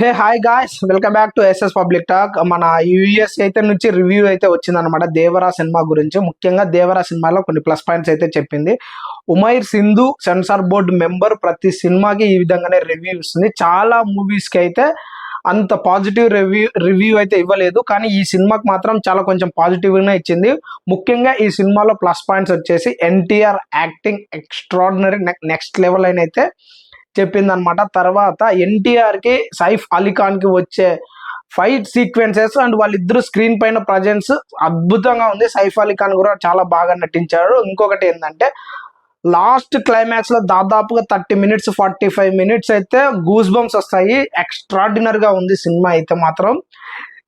Hey hi guys. Welcome back to SS public talk మన US అయితే నుంచి review అయితే వచ్చిందనమాట దేవరా సినిమా గురించి. ముఖ్యంగా దేవరా సినిమాలో కొన్ని ప్లస్ పాయింట్స్ అయితే చెప్పింది. Umair Sandhu censor board member ప్రతి సినిమాకి ఈ విధంగానే రివ్యూ ఇస్తుంది. చాలా మూవీస్కి అయితే అంత పాజిటివ్ రివ్యూ రివ్యూ అయితే ఇవ్వలేదు. కానీ ఈ సినిమాకి మాత్రం చాలా కొంచెం పాజిటివ్గానే ఇచ్చింది. ముఖ్యంగా ఈ సినిమాలో ప్లస్ పాయింట్స్ వచ్చేసి NTR acting extraordinary next level అయిన అయితే చెప్పిందనమాట తర్వాత ఎన్టీఆర్కి సైఫ్ అలీఖాన్కి వచ్చే ఫైట్ సీక్వెన్సెస్ అండ్ వాళ్ళిద్దరు స్క్రీన్ పైన ప్రజెన్స్ అద్భుతంగా ఉంది. సైఫ్ అలీ ఖాన్ కూడా చాలా బాగా నటించారు ఇంకొకటి ఏంటంటే లాస్ట్ క్లైమాక్స్లో దాదాపుగా thirty minutes forty five minutes అయితే గూస్ బంప్స్ వస్తాయి ఎక్స్ట్రాడినరీగా ఉంది సినిమా అయితే మాత్రం.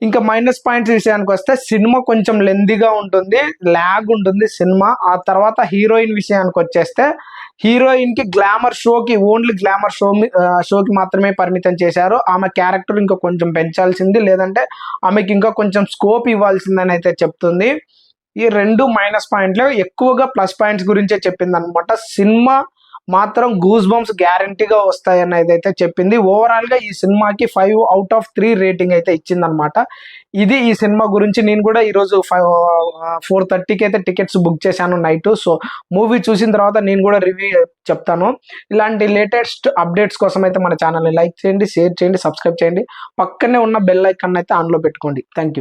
ఇంకా మైనస్ పాయింట్స్ విషయానికి వస్తే సినిమా కొంచెం లెందీగా ఉంటుంది. ల్యాగ్ ఉంటుంది సినిమా. ఆ తర్వాత హీరోయిన్ విషయానికి వచ్చేస్తే హీరోయిన్కి గ్లామర్ షోకి ఓన్లీ గ్లామర్ షో షోకి మాత్రమే పరిమితం చేశారు. ఆమె క్యారెక్టర్ ఇంకా కొంచెం పెంచాల్సింది లేదంటే ఆమెకి ఇంకా కొంచెం స్కోప్ ఇవ్వాల్సిందని అయితే చెప్తుంది. ఈ రెండు మైనస్ పాయింట్లు ఎక్కువగా ప్లస్ పాయింట్స్ గురించే చెప్పింది అనమాట సినిమా మాత్రం గూస్ బంప్స్ గ్యారంటీగా వస్తాయని అయితే చెప్పింది. ఓవరాల్గా ఈ సినిమాకి five out of three rating అయితే ఇచ్చిందనమాట ఇది ఈ సినిమా గురించి నేను కూడా ఈరోజు ఫైవ్ ఫోర్ థర్టీకి అయితే టికెట్స్ బుక్ చేశాను నైట్ సో మూవీ చూసిన తర్వాత నేను కూడా రివ్యూ చెప్తాను. ఇలాంటి లేటెస్ట్ అప్డేట్స్ కోసం అయితే మన ఛానల్ని లైక్ చేయండి షేర్ చేయండి సబ్స్క్రైబ్ చేయండి. పక్కనే ఉన్న బెల్ ఐకాన్ అయితే ఆన్లో పెట్టుకోండి. Thank you